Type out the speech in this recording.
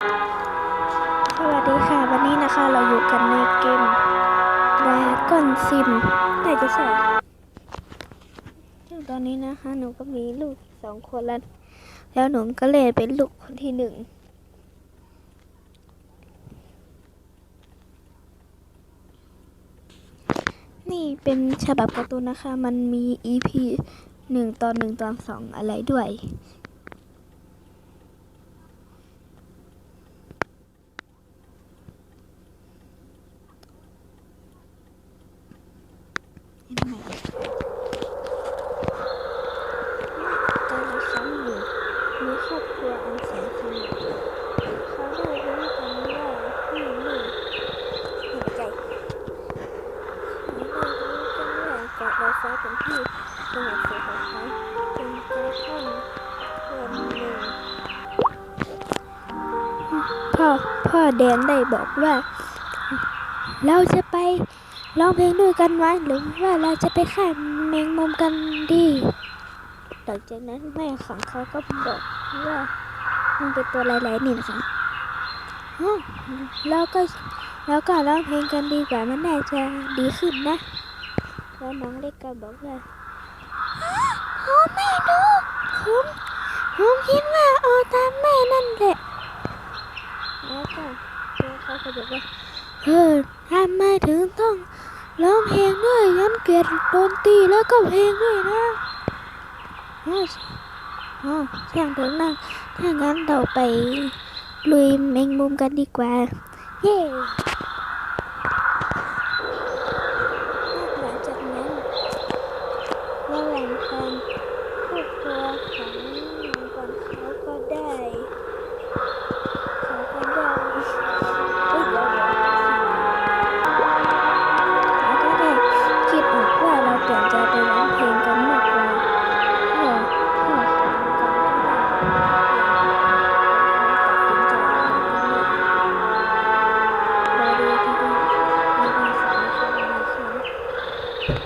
สวัสดีค่ะ วันนี้นะคะเราอยู่กันในเกม Dragon Sim แต่จะใช่ซึ่งตอนนี้นะคะหนูก็มีลูกสองคนแล้ว แล้วหนูก็เลยเป็นลูกคนที่หนึ่งนี่เป็นฉบับการ์ตูนนะคะ มันมี EP หนึ่งตอนหนึ่งตอนสองอะไรด้วย เห็นไหมารละครั้งหนึ่งมีครอบครัวอันแสนสนิทเขาได้รู้กันว่าพี่นี่เห็นใจเขาได้รู้กันว่ากาะลอยฟ้าเป็นที่สงบสุขของเขาเป็นกระทั่งวันหนึ่งพ่อพ่อแดนได้บอกว่า เราจะไป ร้องเพลงด้วยกันไหมหรือว่าเราจะไปฆ่าแมงมุมกันดีหลังจากนั้นแม่ของเขาก็บอกว่ามันเป็นตัวหลายๆนี่นะคะแล้วก็แล้วก็ร้องเพลงกันดีกว่ามันน่าจะดีขึ้นนะ แล้วน้องเล็กก็บอกว่าอ๋อไม่ดูผมผมคิดว่าเอาตามแม่นั่นแหละแล้วก็เขาก็บอกว่าเออทำไมถึงต้อง ร้องเพลงด้วยยันเกลียดดนตรีแล้วก็เพลงด้วยนะอ๋ออ๋อช่างเถอะนะถ้างั้นเราไปลุยแมงมุมกันดีกว่า เย้